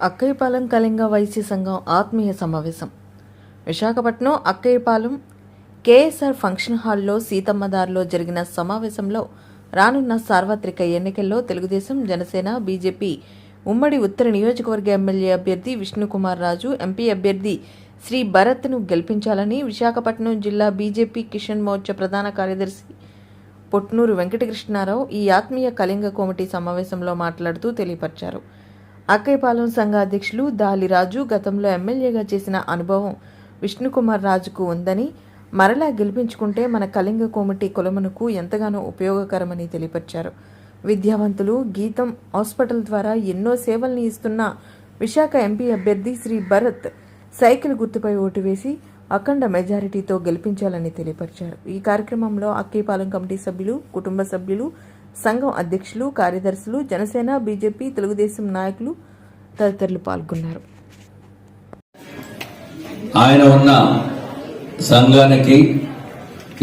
అక్కయ్యపాలెం కళింగ వైశ్య సంఘం ఆత్మీయ సమావేశం. విశాఖపట్నం అక్కయ్యపాలెం కేఎస్ఆర్ ఫంక్షన్ హాల్లో సీతమ్మదారిలో జరిగిన సమావేశంలో రానున్న సార్వత్రిక ఎన్నికల్లో తెలుగుదేశం జనసేన బీజేపీ ఉమ్మడి ఉత్తర నియోజకవర్గ ఎమ్మెల్యే అభ్యర్థి విష్ణుకుమార్ రాజు ఎంపీ అభ్యర్థి శ్రీ భరత్ను గెలిపించాలని విశాఖపట్నం జిల్లా బీజేపీ కిషన్ మోర్చా ప్రధాన కార్యదర్శి పొట్నూరు వెంకటకృష్ణారావు ఈ ఆత్మీయ కళింగ కమిటీ సమావేశంలో మాట్లాడుతూ తెలియపరిచారు. అక్కయ్యపాలెం సంఘ అధ్యక్షులు దాలిరాజు గతంలో ఎమ్మెల్యేగా చేసిన అనుభవం విష్ణుకుమార్ రాజుకు ఉందని మరలా గెలిపించుకుంటే మన కళింగ కోమటి కులమునకు ఎంతగానో ఉపయోగకరమని తెలియపరిచారు. విద్యావంతులు గీతం హాస్పిటల్ ద్వారా ఎన్నో సేవల్ని ఇస్తున్న విశాఖ ఎంపీ అభ్యర్థి శ్రీ భరత్ సైకిల్ గుర్తుపై ఓటు వేసి అఖండ మెజారిటీతో గెలిపించాలని తెలియపరిచారు. ఈ కార్యక్రమంలో అక్కీపాలెం కమిటీ సభ్యులు కుటుంబ సభ్యులు సంఘం అధ్యక్షులు కార్యదర్శులు జనసేన బీజేపీ తెలుగుదేశం నాయకులు తదితరులు పాల్గొన్నారు. ఆయన ఉన్న సంఘానికి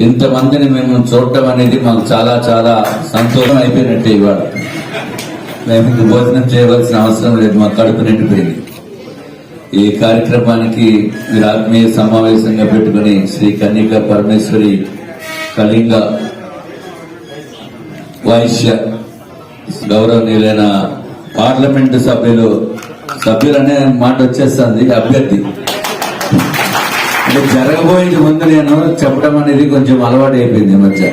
ఇంతమందిని మేము చూడటం అనేది మాకు చాలా చాలా సంతోషం అయిపోయినట్టే ఇవాళ. మేము ఇంక భోజనం చేయవలసిన అవసరం లేదు మా కడుపు నిండిపోయింది. ఈ కార్యక్రమానికి మీరు ఆత్మీయ సమావేశంగా పెట్టుకుని శ్రీ కన్నిక పరమేశ్వరి కళింగ వైశ్య గౌరవనీయులైన పార్లమెంటు సభ్యులు సభ్యులు అనే మాట వచ్చేస్తుంది అభ్యర్థి. అంటే జరగబోయేది ముందు నేను చెప్పడం అనేది కొంచెం అలవాటు అయిపోయింది మధ్య.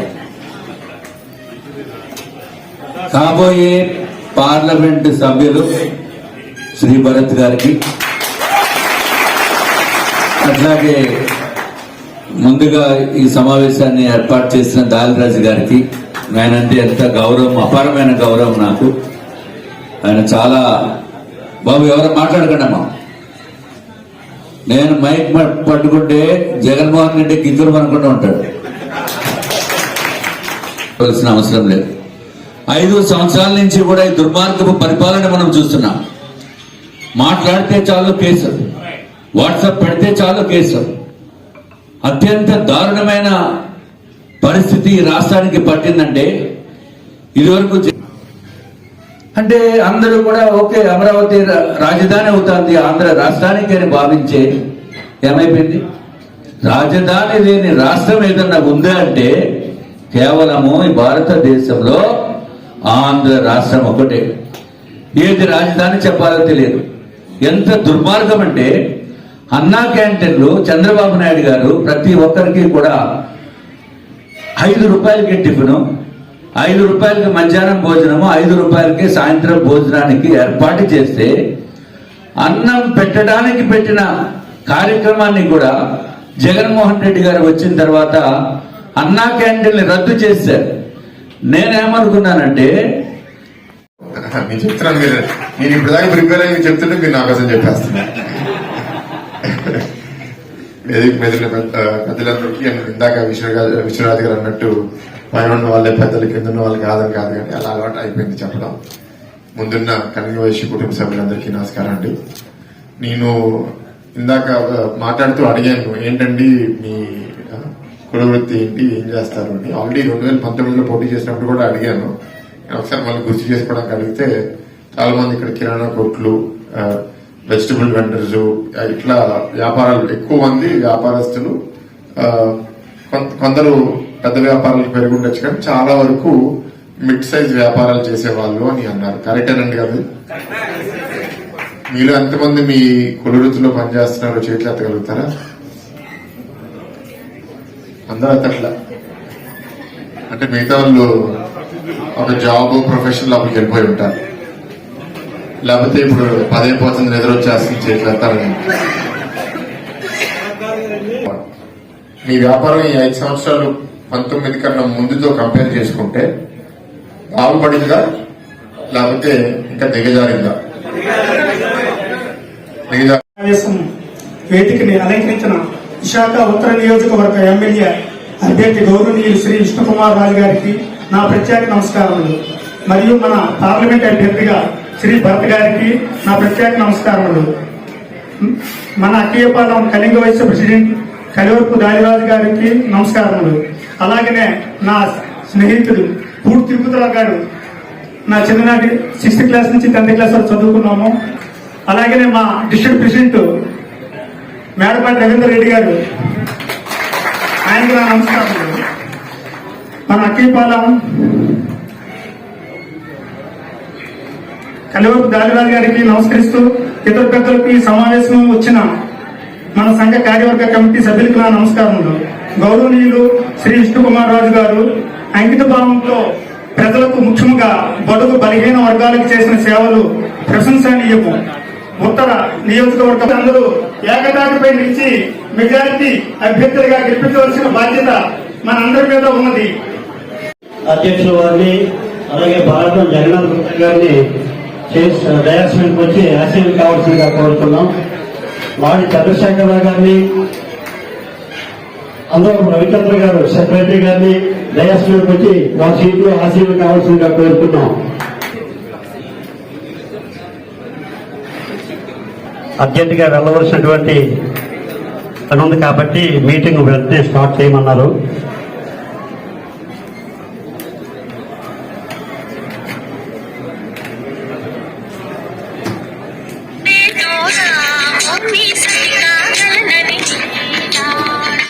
కాబోయే పార్లమెంట్ సభ్యులు శ్రీ భరత్ గారికి అట్లాగే ముందుగా ఈ సమావేశాన్ని ఏర్పాటు చేసిన దాలిరాజు గారికి ఆయనంటే ఎంత గౌరవం అపారమైన గౌరవం నాకు. ఆయన చాలా బాబు ఎవరు మాట్లాడకండమ్మా నేను మైక్ పట్టుకుంటే జగన్మోహన్ రెడ్డి గిద్దురు అనుకుంటూ ఉంటాడు. కావాల్సిన అవసరం లేదు. ఐదు సంవత్సరాల నుంచి కూడా ఈ దుర్మార్గపు పరిపాలన మనం చూస్తున్నాం. మాట్లాడితే చాలు కేసు. వాట్సాప్ పెడితే చాలు కేసు. అత్యంత దారుణమైన పరిస్థితి రాష్ట్రానికి పట్టిందంటే ఇదివరకు అంటే అందరూ కూడా ఓకే అమరావతి రాజధాని అవుతుంది ఆంధ్ర రాష్ట్రానికి అని భావించే ఏమైపోయింది? రాజధాని లేని రాష్ట్రం ఏదన్నా ఉందా అంటే కేవలము ఈ భారతదేశంలో ఆంధ్ర రాష్ట్రం ఒకటే. ఏది రాజధాని చెప్పాలో తెలియదు. ఎంత దుర్మార్గం అంటే అన్నా క్యాంటీన్లు చంద్రబాబు నాయుడు గారు ప్రతి ఒక్కరికి కూడా ఐదు రూపాయలకి టిఫిను ఐదు రూపాయలకి మధ్యాహ్నం భోజనము ఐదు రూపాయలకి సాయంత్రం భోజనానికి ఏర్పాటు చేస్తే అన్నం పెట్టడానికి పెట్టిన కార్యక్రమాన్ని కూడా జగన్మోహన్ రెడ్డి గారు వచ్చిన తర్వాత అన్నా క్యాంటీన్ని రద్దు చేశారు. నేనేమనుకున్నానంటే నేను చెప్తున్నాను మీరు నేను ఇప్పుడు దాకా ప్రిపేర్ అయ్యి చెప్తుంటే మీరు నాకు అసలు చెప్పేస్తున్నా వేదిక మీద పెద్దలందరికీ ఇందాక విశ్వరాజ్ విశ్వరాజు గారు అన్నట్టు పైన ఉన్న వాళ్ళే పెద్దలు కింద ఉన్న వాళ్ళు కాదని కాదు కానీ అలా అలవాటు అయిపోయింది చెప్పడం. ముందున్న కనిగ కుటుంబ సభ్యులందరికీ నమస్కారం అండి. నేను ఇందాక మాట్లాడుతూ అడిగాను ఏంటండి మీ కులవృత్తి కుల వృత్తి ఏంటి ఏం చేస్తారు అని. ఆల్రెడీ రెండు వేల పంతొమ్మిదిలో పోటీ చేసినప్పుడు కూడా అడిగాను. ఒకసారి మళ్ళీ గుర్తు చేసుకోవడానికి అడిగితే చాలా మంది ఇక్కడ కిరాణా కొట్లు వెజిటబుల్ వెండర్స్ ఇట్లా వ్యాపారాలు ఎక్కువ మంది వ్యాపారస్తులు కొందరు పెద్ద వ్యాపారాలకు పెరిగి ఉండొచ్చు కానీ చాలా వరకు మిడ్ సైజ్ వ్యాపారాలు చేసేవాళ్ళు అని అన్నారు. కరెక్టేనండి కదా మీలో ఎంతమంది మీ కుల వృత్తిలో పనిచేస్తున్నారో చేతులు ఎత్తగలుగుతారా? అందరూ ఎత్తట్లా? అంటే మిగతా వాళ్ళు ఒక జాబ్ ప్రొఫెషన్ లోపలికి వెళ్ళిపోయి ఉంటారు. లేకపోతే ఇప్పుడు పదైపోతుంది నిద్ర వచ్చేస్తుంది చేతులు మీ వ్యాపారం ఈ ఐదు సంవత్సరాలు పంతొమ్మిది కన్నా ముందుతో కంపేర్ చేసుకుంటే బాగుపడిందా? లేకపోతే ఇంకా దిగజారిందా? వేదికని అలంకరించిన విశాఖ ఉత్తర నియోజకవర్గ ఎమ్మెల్యే అభ్యర్థి గౌరవనీయులు శ్రీ విష్ణుకుమార్ రాజు గారికి నా ప్రత్యేక నమస్కారములు. మరియు మన పార్లమెంట్ అభ్యర్థిగా శ్రీ భరత్ గారికి నా ప్రత్యేక నమస్కారములు. మన అక్కయ్యపాలెం కళింగ వైశ్య ప్రెసిడెంట్ కలివర్పు దారిరాజు గారికి నమస్కారములు. అలాగనే నా స్నేహితుడు పూర్తి తిరుపతిరావు గారు నా చిన్ననాటి సిక్స్త్ క్లాస్ నుంచి టెన్త్ క్లాస్ వరకు చదువుకున్నాము. అలాగనే మా డిస్ట్రిక్ట్ ప్రెసిడెంట్ మేడపాటి రవీందర్ రెడ్డి గారు ఆయనకు నా నమస్కారం మన అక్కీపాలెం కలివరపు దాలిరాజు గారికి నమస్కరిస్తూ ఇతర పెద్దలకు ఈ సమావేశం వచ్చిన మన సంఘ కార్యవర్గ కమిటీ సభ్యులకు నా నమస్కారములు. గౌరవనీయులు శ్రీ విష్ణుకుమార్ రాజు గారు అంకిత భావంతో ప్రజలకు ముఖ్యంగా బడుగు బలహీన వర్గాలకు చేసిన సేవలు ప్రశంసనీయము. ఉత్తర నియోజకవర్గం అందరూ ఏకతాటిపై నిలిచి మెజారిటీ అభ్యర్థులుగా గెలిపించవలసిన బాధ్యత మన అందరి మీద ఉన్నది. అధ్యక్షుల వారిని అలాగే భారతం జగన్నాథ్ గారిని డయాస్ మీదకి వచ్చి అసెంబ్లీ కావాల్సిందిగా కోరుతున్నాం. వాడి చంద్రశేఖర గారిని అందరూ రవిచంద్ర గారు సెక్రటరీ గారిని డయాస్మెంట్ వచ్చి మా సీట్లో ఆశీర్లు కావాల్సిందిగా కోరుతున్నాం. అర్జెంటుగా వెళ్ళవలసినటువంటి పని ఉంది కాబట్టి మీటింగ్ వెంటనే స్టార్ట్ చేయమన్నారు.